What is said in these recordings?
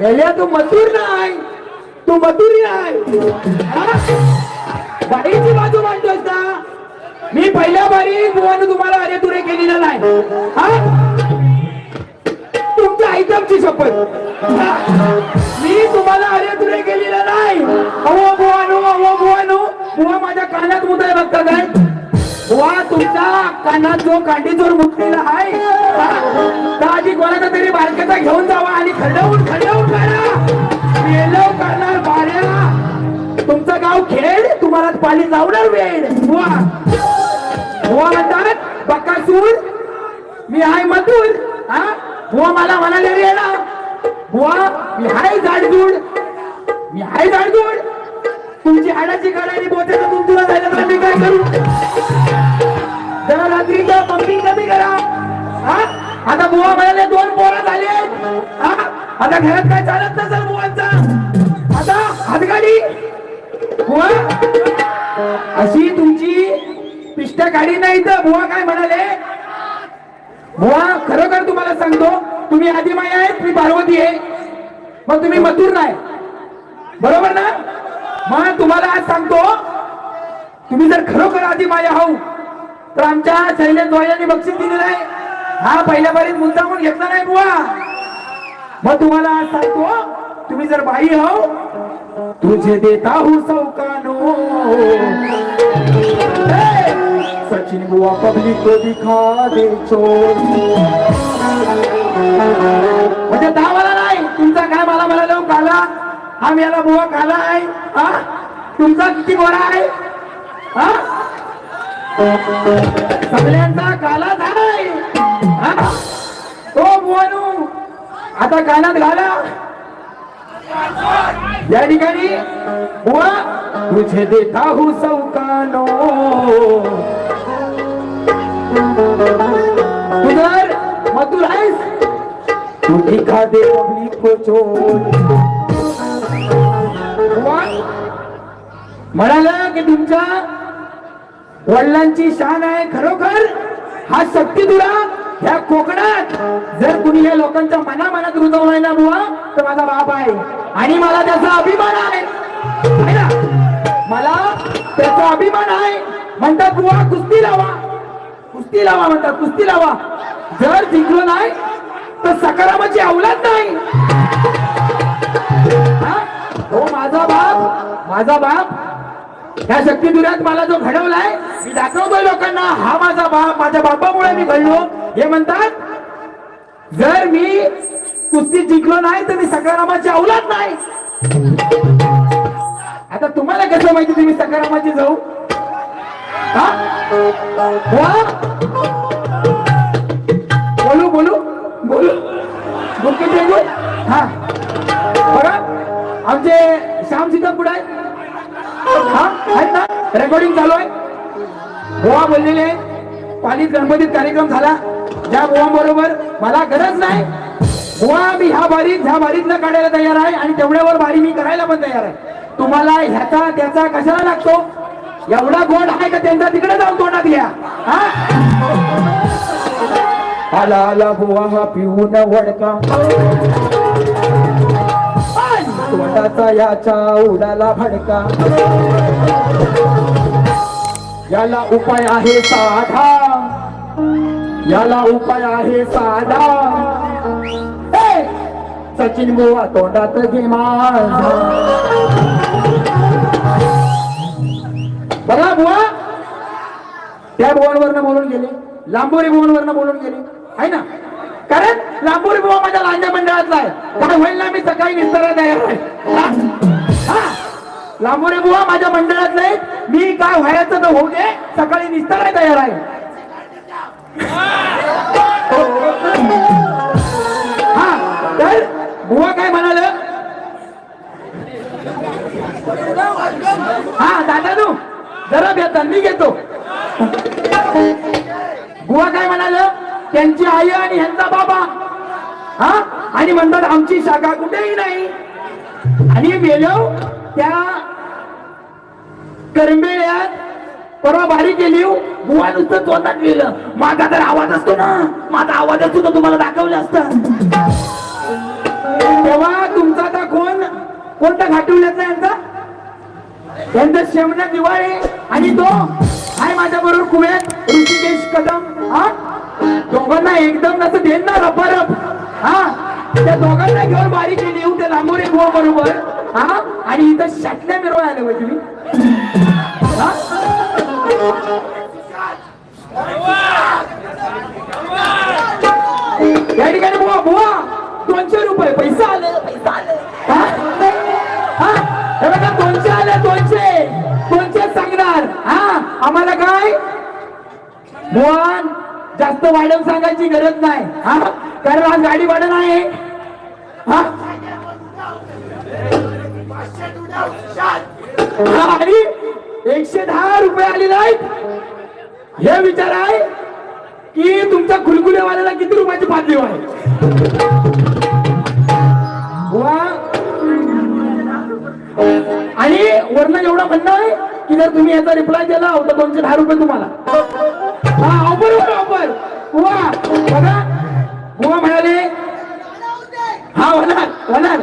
मेल्या तू मथुर नाही तू मथुरी नाही हा? बाईची बाजू मांडतोस ना? मी पहिल्या बारी बुवानं तुम्हाला अरे तुरे केलेलं नाही. हा? तुमच्या आयटमची शपथ. मी तुम्हाला अरे तुरे केलेला नाही. अहो बुवानो अहो बुवानो बुवा माझ्या कानात मुद्दा बघता काय वा तुमच्या कानात जो कांडी जोर मुतलेला आहे हा? कोणाचा तरी बालकेचा घेऊन जावा आणि खडवून खडवून करा. मेलो करणार बाऱ्या. तुमचं गाव खेळ तुम्हाला पाणी जावणार वेळ वा बुवा म्हणतात बकासूर मी हाय मधुर. हा? बुवा मला म्हणाले रे ना बुवा मी आहे जाडजूड. मी आहे जाडजूड. तुमची हाडाची गाड्याने बोट्याचा तुमचं झालं तर मी काय करू? जरा रात्रीचं पंपिंग कमी करा. हा? आता बुवा म्हणाले दोन पोरं झाले हा? आता घरात काय चालत नसेल बुवांचा? आता हातगाडी. बुवा अशी तुमची पिष्ट गाडी नाही तर बुवा काय म्हणाले? बुवा खरोखर तुम्हाला सांगतो तुम्ही आदिमाई आहेत मी पार्वती आहे. मग तुम्ही मथुर नाही बरोबर ना? मग तुम्हाला आज सांगतो तुम्ही जर खरोखर आधी माया हाऊ हो, तर आमच्या शैलेश यांनी बक्षीस दिलेलं आहे. हा पहिल्या बारीत मुद्दा म्हणून घेतला नाही बुवा. मग तुम्हाला आज सांगतो तुम्ही जर बाई हो तुझे देता हूँ सौकानो. सचिन बुआ पब्लिक को दिखा दे म्हणजे दहा मला नाही तुमचा काय मला मला हो, काला? मेला बुवा काला आहे हा? तुमचा किती गोरा आहे हा? सगळ्यांचा काला झालाय हा? तो बुवानू आता कानात घाला. या ठिकाणी बुवा तुझे देता हूँ सौकानो. तू मधुर आहेस. तू दिखा दे पब्लिक को चोर. म्हणाला की तुमच्या वडिलांची शान आहे खरोखर. हा शक्ती तुला ह्या कोकणात. जर कुणी हे लोकांच्या मनामनात रुजवलाय ना बुवा तर माझा बाप आहे. आणि मला त्याचा अभिमान आहे. ना? मला त्याचा अभिमान आहे. म्हणतात बुवा कुस्ती लावा. कुस्ती लावा म्हणतात कुस्ती लावा. जर जिंकलो नाही तर सकारामाची अवलाद नाही. हो माझा माझा बाप ह्या शक्तीदुरात मला जो घडवलाय मी दाखवतोय लोकांना हा माझा बाप माझ्या बापामुळे मी घडलो. हे म्हणतात जर मी कुस्ती जिंकलो नाही तर मी सकारामाची औलाद नाही. आता तुम्हाला कसं माहिती तुम्ही सकारामाची जाऊ? हा? बोलू. बोलू बोलू बुक टेंगू हा. बघा आमचे श्याम सीता पुढे आहेत ना? रेकॉर्डिंग चालू आहे. गोवा बोललेले पालित गणपतीत कार्यक्रम झाला. ज्या बरोबर मला गरज नाही. गोवा मी ह्या बारीत ह्या बारीत न काढायला तयार आहे आणि तेवढ्यावर बारी मी करायला पण तयार आहे. तुम्हाला ह्याचा त्याचा कशाला लागतो? एवढा गोड आहे का त्यांचा? तिकडे जाऊन तोंडात घ्या. हा? आला आला बुवा हा पिऊन वडका. तोंडाचा याचा उडाला भडका याला उपाय आहे साधा. याला उपाय आहे साधा. सचिन बुवा तोंडात घे माझा बघा बुवा. त्या बुवांवरनं बोलून गेले. लांबोरी बुवांवरनं बोलून गेले. आहे ना? कारण लांबोरी बुवा माझ्या लांजा मंडळातला आहे. पण होईल ना मी सकाळी निस्तारा तयार आहे. लांबोरे बुवा माझ्या मंडळातले आहे. मी काय व्हायचं तर होऊ दे. सकाळी निस्तारा तयार आहे. हा. तर बुवा काय म्हणाल? हा दादा तू जरा घेता मी घेतो. बुवा काय म्हणाल? त्यांची आई आणि ह्यांचा बाबा. हा? आणि म्हणतात आमची शाखा कुठेही नाही. आणि मेलो त्या करंबेळ्यात परवा भारी केली. बुवा नुसतं तोंडात गेलं माझा तर आवाज असतो ना. माझा आवाज असतो तर तुम्हाला दाखवलं असतं. तेव्हा तुमचा आता कोण? कोणता घाटवल्यात नाही यांचा? त्यांचा शेमना दिवाळी आणि तो. आहे माझ्या बरोबर कुवेत ऋषिकेश कदम. हा? दोघांना एकदम असं देईन ना रपारप हा त्या दोघांना घेऊन बारीक केली हो, त्या लांबोरे गोवा बरोबर. हा आणि इथं शाटल्या मिरवाय आलं पाहिजे मी या ठिकाणी बुवा बुवा दोनशे रुपये पैसा आले. पैसा आले हा? हा? बघा दोनशे आले दोनशे. दोनशे सांगणार. हा आम्हाला काय? बुवान जास्त वाढव सांगायची गरज नाही. हा? कारण आज गाडी भाडं नाही हा? आणि एकशे दहा रुपये आले नाहीत हे विचार आहे की तुमच्या खुलखुलेवाल्याला किती रुपयाची पातळी आहे? आणि वरनं एवढं म्हणणं आहे की जर तुम्ही याचा रिप्लाय दिला तर दोनशे दहा रुपये तुम्हाला. हा ऑफर होता ऑफर बुवा बघा. बुवा म्हणाले हा होणार होणार.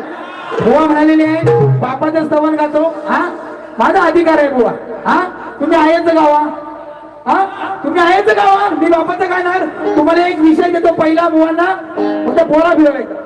बुवा म्हणालेले आहे बापाचं स्तवन गातो हा माझा अधिकार आहे बुवा. हा तुम्ही आहेच गावा. हा तुम्ही आहेच गावा. मी बापाचं गाणार. तुम्हाला एक विषय देतो. पहिला बुवांना फक्त बोला फिरवायचा.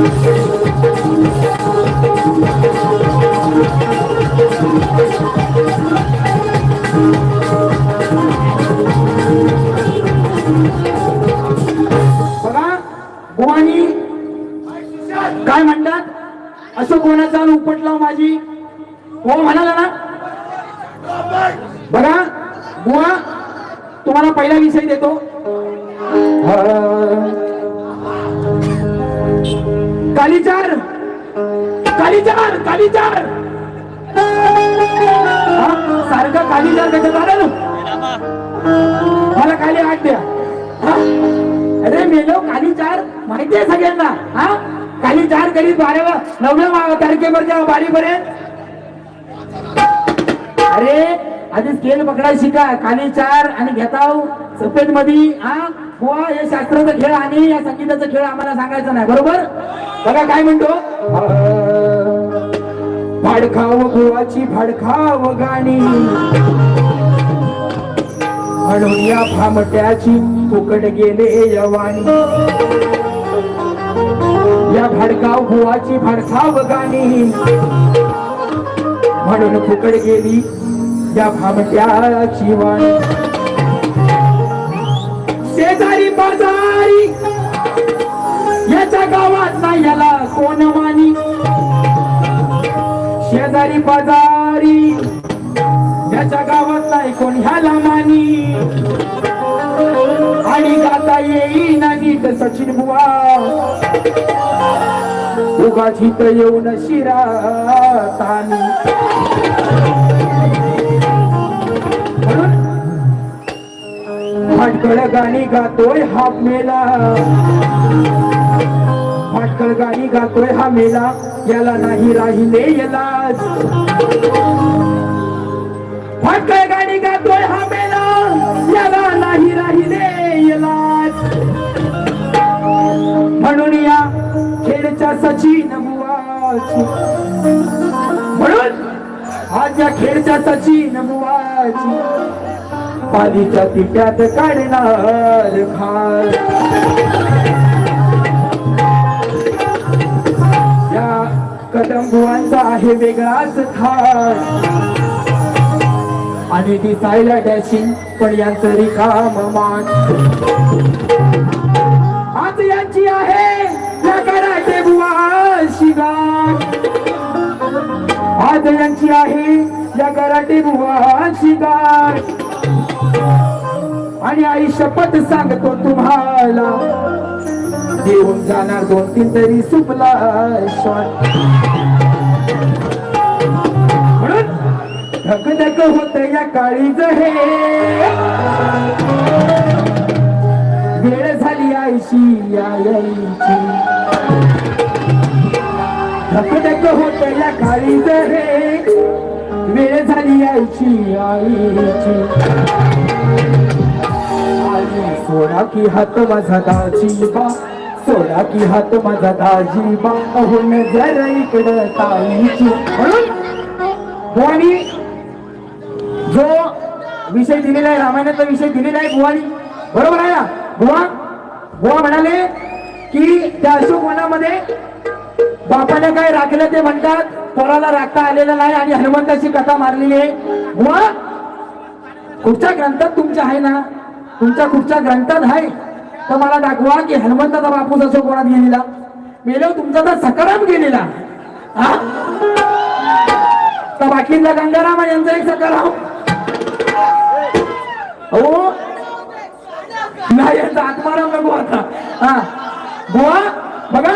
बघा तारखेवरच्या अरे आधी स्केल पकडाय शिका खाली चार आणि घेताव. सफेदमध्ये हा? बुवा हे शास्त्राचा खेळ आणि या संगीताचा खेळ आम्हाला सांगायचा नाही बरोबर? बघा काय म्हणतो? भाडखाव बुवाची भाडखाव गाणी. म्हणून या भामट्याची फुकट गेले यवानी. या भडकाव बुवाची भडकाव गाणी. म्हणून फुकड गेली या भामट्याची वाणी. शेजारी बाजारी याच्या गावात नाही याला कोण मानी. शेजारी बाजारी कोण ह्याला मानी. आणि गाता येईल नीट सचिन बुवा. उगाची इथं येऊन शिरा तानी. फाटकळ गाणी गातोय हा मेला. फाटकळ गाणी गातोय हा मेला. याला नाही राहिले याला फाटकळ गाणी गातोय हा मेला. याला नाही राहिले याला म्हणून या खेळच्या सचिन बुवाची म्हणून आज या खेळच्या सचिन मुवाची पालीच्या तिट्यात काढणार खाल या कदम बुवांचा आहे वेगळाच थाट आणि दिसायला डॅशिंग पण यांचं रिकाम मान. आहे या कराटे बुवा शिगार आज यांची आहे या कराटे बुवा शिगार आणि आई शपथ सांगतो तुम्हाला देऊन जाणार दोन तीन तरी सुपला शॉट म्हणून धकधक होत या काळीज हे. झाली आईशी या यायची धकधक होत या काळीज रे वेळ झाली यायची आईची. आणि सोडा की हात माझा दाजी बा सोडा की हात माझा दाजी बा अहो नजर इकडं ताईची म्हणून भवानी जो विषय दिलेला आहे रामायणाचा विषय दिलेला आहे भुवानी बरोबर आहे ना बुवा? बुवा म्हणाले की त्या अशोक वनामध्ये बापाने काय राखलं ते म्हणतात पोराला राखता आलेलं नाही आणि हनुमंताची कथा मारलेली आहे. बुवा कुठच्या ग्रंथात तुमच्या आहे ना? तुमच्या कुठच्या ग्रंथात आहे. तर मला दाखवा की हनुमंताचा बापूस असो कोणात गेलेला. मेलो तुमचा तर सकाराम गेलेला. हा? तर बाकीचा गंगाराम यांचा एक सकाराम. हो? नाही यांचा आत्माराम नको आता. हा. बुवा बघा.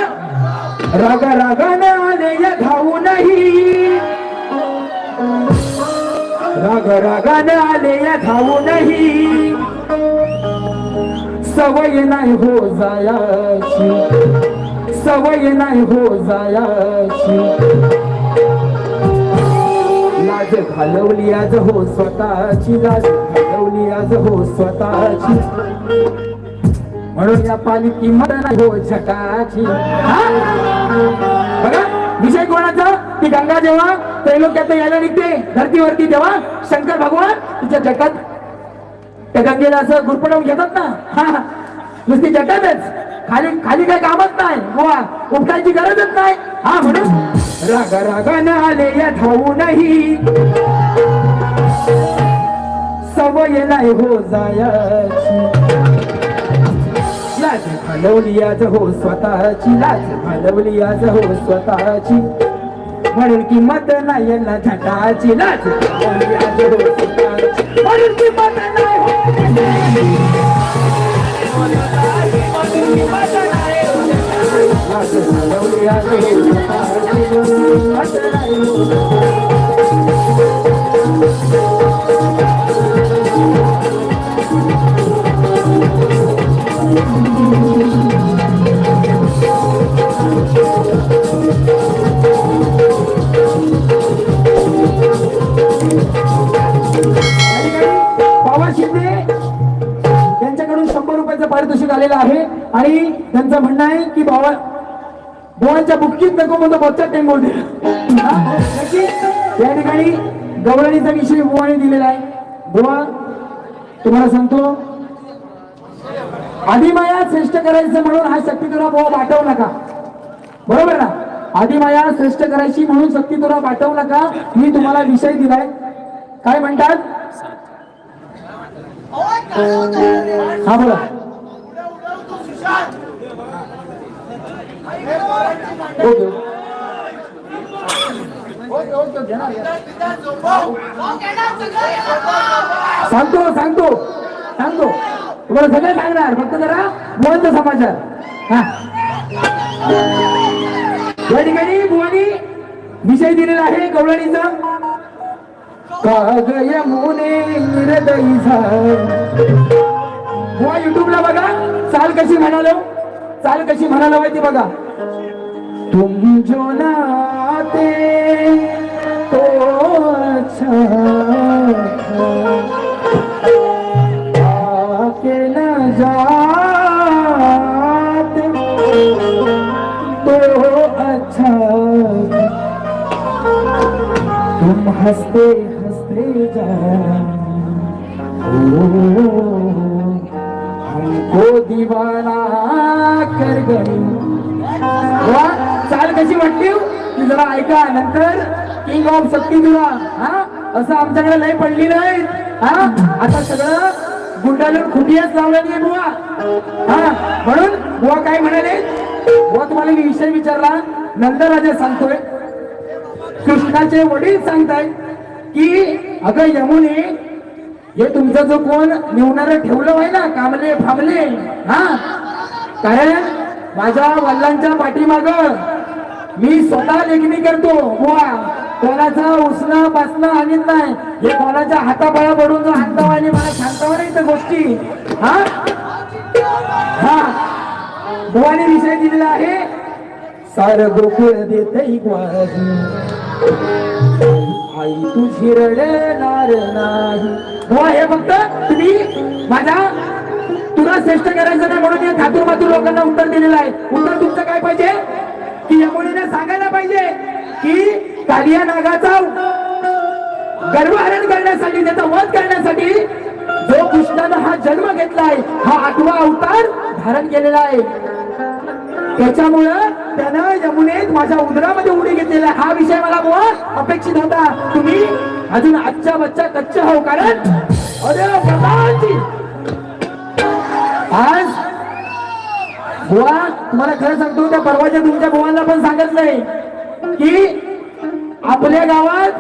राग रागाने आले या धावू नाही राग रागाने आले या धावू नाही सवय नाही हो जायाची. सवय नाही हो जायाची. लाज घालवली आज हो स्वतःची लाज. घालवली आज हो स्वतःची. म्हणून या पाणी किंमत नाही हो झटाची बघा विषय कोणाचा? ती गंगा जेव्हा त्रैलोक्यात यायला निघते धरतीवरती तेव्हा शंकर भगवान तिच्या जगात त्या गंगेला असं गुरपडवून घेतात ना. हा नुसती जटातच खाली खाली काय कामच नाही. गोवा उपटायची गरजच नाही. हा म्हणून रागा रागानं आले या ठाऊ नाही. सवय नाही हो जायची लाज घालवली आज हो स्वतःची लाज घालवली आज हो स्वतःची म्हणून किंमत नाही यांना झटाची लाज घालवली आज हो स्वतःची म्हणून किंमत नाही लाज घालवली आज हो स्वतःची. पारितोषिक आलेलं आहे. आणि त्यांचं म्हणणं आहे की बाबा गोवांच्या बुक्कीत नको म्हणतो बच्चा टेंगो या ठिकाणी गवळणीचा विषय बुवाने दिलेला आहे. बुवा तुम्हाला सांगतो आदिमाया श्रेष्ठ करायचं म्हणून हा शक्तीतुरा बुवा पाठवू नका. बरोबर ना? आदिमाया श्रेष्ठ करायची म्हणून शक्तीतुरा पाठवू नका. मी तुम्हाला विषय दिलाय. काय म्हणतात? हा बोला. ओके सांगतो सांगतो सांगतो. तुम्हाला सगळं सांगणार फक्त जरा बोलतो समाचार. हा. या ठिकाणी बुवानी विषय दिलेला आहे कवळणीचा. काग यमुने निर्दयीचा बुवा युट्यूबला बघा. चाल कशी म्हणालो? चाल कशी म्हणालो माहिती बघा. तुम जो नाते तुम हँसते हँसते हमको दीवाना कर गई। चाल कशी वाटली जरा ऐका नंतर किंग ऑफ़ शक्ती तुला, हा? असं आमच्याकडे लय पडली नाही. हा? आता सगळं गुंडाळून खुटीच लावलं नाही बुवा. हा? म्हणून बुवा काय म्हणाले? बुवा तुम्हाला मी विषय विचारला. नंदराजा सांगतोय. कृष्णाचे वडील सांगताय की अगं यमुने हे तुमचा जो कोण निवणार ठेवलं आहे ना कामले फांबले हा? कारण माझ्या वडिलांच्या पाठीमाग मी स्वतः लेखणी करतो बुवा. कोणाचा उसणं बसणं आणत नाही हे कोणाच्या हातापाया पडून जो आणताव आणि मला शांतावर नाही त्या गोष्टी. हा? हा. बुवाने विषय दिलेला आहे. सार गोकुळ देत आई तू शिरडणार नाही. बुवा हे फक्त तुम्ही माझ्या तुला श्रेष्ठ करायचं नाही म्हणून या धातू मातू लोकांना उत्तर दिलेलं आहे. उत्तर तुमचं काय पाहिजे? की या मुलीने सांगायला पाहिजे की कालिया नागाचा गर्भहरण करण्यासाठी त्याचा वध करण्यासाठी जो कृष्णानं हा जन्म घेतलाय हा आठवा अवतार धारण केलेला आहे. त्याच्यामुळं त्यानं यमुनेत माझ्या उदरामध्ये उडी घेतलेला आहे. हा विषय मला बुवा अपेक्षित होता. तुम्ही अजून आजच्या बच्चा कच्चा हो कारण अरे भगवानजी! आज बुवा तुम्हाला खरं सांगतो त्या परवाच्या तुमच्या बुवांना पण सांगत नाही की आपल्या गावात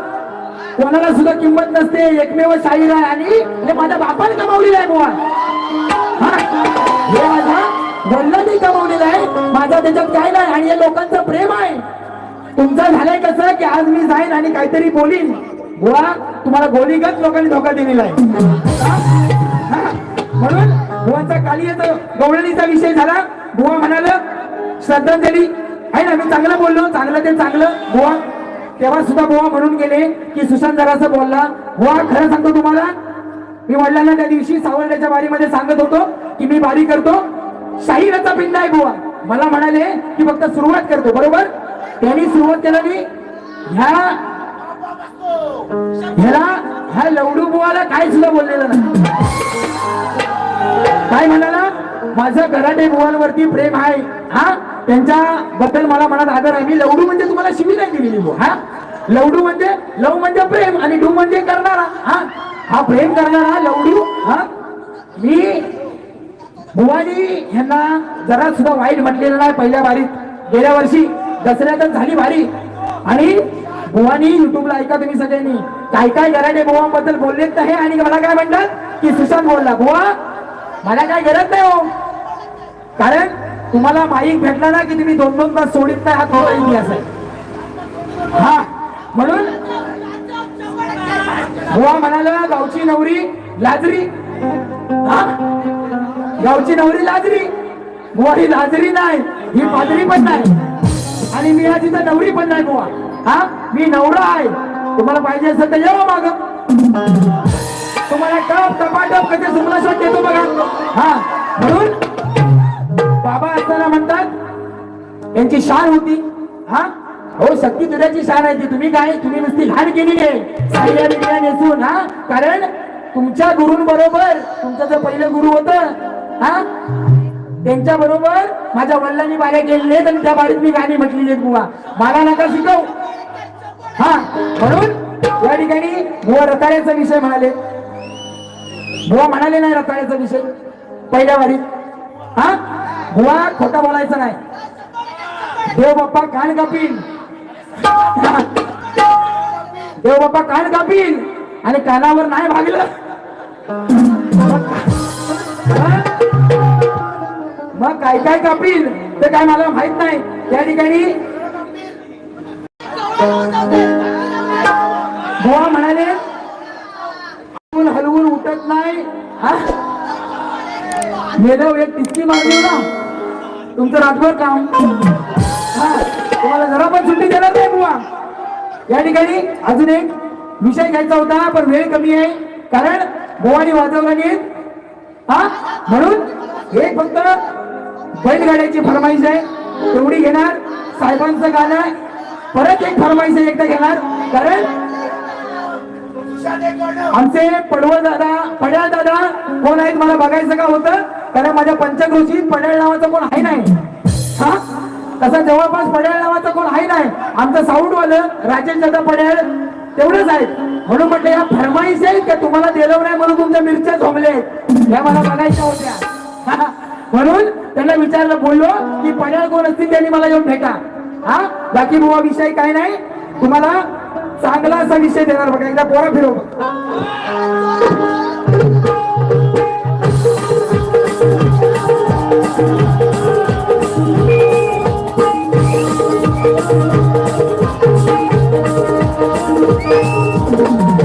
कोणाला सुद्धा किंमत नसते एकमेव शाहीर आहे. आणि हे माझ्या बापाने कमावलेलं आहे बुवा. हा. हे माझ्या वडिलांनी कमावलेलं आहे. माझा त्याच्यात काय नाही. आणि या लोकांचं प्रेम आहे. तुमचं झालंय कसं की आज मी जाईन आणि काहीतरी बोलीन. बुवा तुम्हाला गोलीगत लोकांनी धोका दिलेला आहे. हा? म्हणून बुवांचा येतो गवळणीचा विषय झाला. बुवा म्हणाल श्रद्धांजली. आहे ना मी चांगलं बोललो. चांगलं ते चांगलं. बुवा तेव्हा सुद्धा बुवा म्हणून गेले की सुशांत जरासं बोलला बुवा खरं सांगतो तुम्हाला? मी वडिलांना त्या दिवशी सावरण्याच्या बारीमध्ये सांगत होतो की मी बारी करतो. शाहिराचा पिंड आहे बुवा. मला म्हणाले की फक्त सुरुवात करतो बरोबर? त्यांनी सुरुवात केली ह्या ह्याला ह्या लवडू बुवाला काय सुद्धा बोललेलं नाही. काय म्हणाला? माझं गराटे बुवांवरती प्रेम आहे. हा? त्यांच्या बद्दल मला मनात आदर आहे. मी लवडू म्हणजे तुम्हाला शिवी नाही दिलेली बुवा. हा? लवडू म्हणजे लव म्हणजे प्रेम आणि डू म्हणजे करणारा. हा? हा प्रेम करणारा लवडू. हा? मी भुवानी यांना जरा सुद्धा वाईट म्हटलेलं नाही पहिल्या बारीत. गेल्या वर्षी दसऱ्यातच झाली भारी. आणि भुवानी युट्यूबला ऐका तुम्ही सगळ्यांनी. काय काय गराडे बुवांबद्दल बोललेत हे आणि मला काय म्हणतात? की सुशांत बोलला. भुवा मला काय गरज नाही हो. कारण तुम्हाला माईक भेटला ना की तुम्ही दोन दोन तास सोडित नाही हा थोडा इतिहास आहे. हा म्हणून बुवा म्हणाला गावची नवरी लाजरी. हा? गावची नवरी लाजरी. बुवा ही लाजरी नाही ही पाजरी पण नाही. आणि मी आज तिथं नवरी पण नाही बुवा. हा? मी नवरा आहे. तुम्हाला पाहिजे असेल तर येवा माग. तुम्हाला टप टपाटप कधी सुमला शॉट देतो बघा. हा म्हणून बाबा म्हणतात यांची शान होती. हा? हो शक्ती तुझ्याची शान आहे ती. तुम्ही काय? तुम्ही नुसती लहान केली आहे. नेसून हा? कारण तुमच्या गुरुंबरोबर तुमचं जे पहिलं गुरु होत हा? त्यांच्या बरोबर माझ्या वडिलांनी बाऱ्या केलेल्या आहेत आणि त्या बारीत मी गाणी म्हटलेली आहेत बुवा. मला नका शिकव. हा? म्हणून या ठिकाणी बुवा रताळ्याचा विषय म्हणाले. बुवा म्हणाले नाही रताळ्याचा विषय. पहिल्या वारीत. हा? बुवा खोटा बोलायचं नाही. देव बाप्पा कान कापीन. देव बाप्पा कान कापील आणि कानावर नाही भागलं. मग काय काय कापील ते काय मला माहीत नाही. त्या ठिकाणी बुवा म्हणाले हलवून हलवून उठत नाही. हा? मेलं एक टिचकी मारली ना. तुमचं रातभर काम. हा तुम्हाला जरा पण सुट्टी देणार नाही बुवा. या ठिकाणी अजून एक विषय घ्यायचा होता पण वेळ कमी आहे. कारण बोवानी वाजवला नाहीत. हा म्हणून हे फक्त बैलगाड्याची फरमाईश आहे. तेवढी घेणार. साहेबांचं गाणं आहे. परत एक फरमाईश आहे एकदा घेणार. कारण आमचे पडवळ दादा पड्या दादा कोण आहेत मला बघायचं का होतं? कारण माझ्या पंचकृषी पड्याळ नावाचं कोण आहे नाही? हा? तसा जवळपास पड्याळ नावाचं कोण आहे नाही? आमचं साऊंड वालं राजेश दादा पडेल तेवढंच आहे. म्हणून म्हटलं या फरमाईश आहेत का? तुम्हाला दिलं नाही म्हणून तुमच्या मिरच्या झोमले ह्या मला बघायच्या होत्या. म्हणून त्यांना विचारलं बोललो की पडेल कोण असतील त्यांनी मला येऊन भेटा. हा? बाकी बुवा विषय काय नाही. तुम्हाला चांगला असा विषय देणार बघा. एकदा पोरा फिरव बघा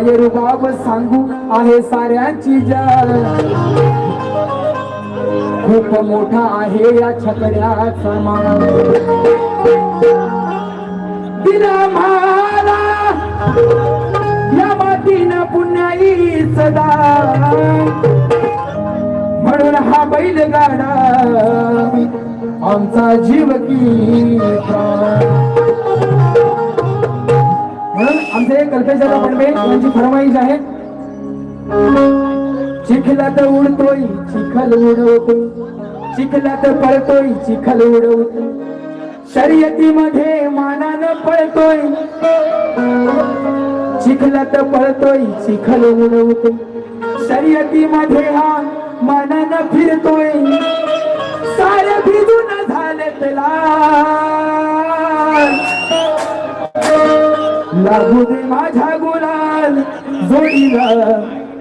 अं, बाब सांगू आहे साऱ्यांची जल. खूप मोठा आहे या छकड्याचा मान दिला मला या मातीनं पुण्याई सदा म्हणून हा बैलगाडा आमचा जीव की आमचे कल्पेशला यांची फरमाईश आहे. चिखलात उडतोय चिखल उडवतो. चिखलात पळतोय चिखल उडवतो. शर्यतीमध्ये मानानं पळतोय. चिखलात पळतोय चिखल उडवतो. शर्यतीमध्ये हा मानानं फिरतोय. सारे भिजून झाले लागू दे माझ्या गुलाल जोडीला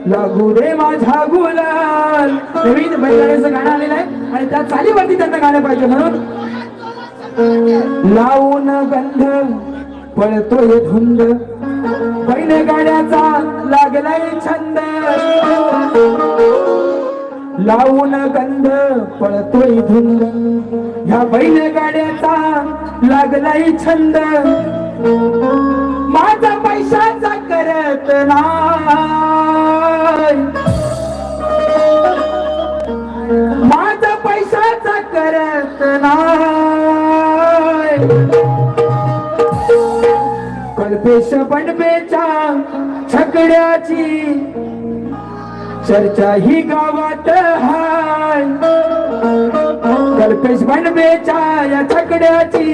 लागू दे माझ्या गुलाल. नवीन बैलगाड्याचं गाणं आलेलं आहे आणि त्या चालीवरती त्यांना गाणं पाहिजे म्हणून. लावून गंध पळतोय धुंद. बैलगाड्याचा लागलाय छंद. लावून गंध पळतोय धुंद. ह्या बैलगाड्याचा लागलाय छंद. माझा पैशाचा करत नाही. माझा पैशाचा करत नाही. कल्पेश बंडबेच्या छकड्याची चर्चा ही गावात हाय. कल्पेश बंडबेच्या या छकड्याची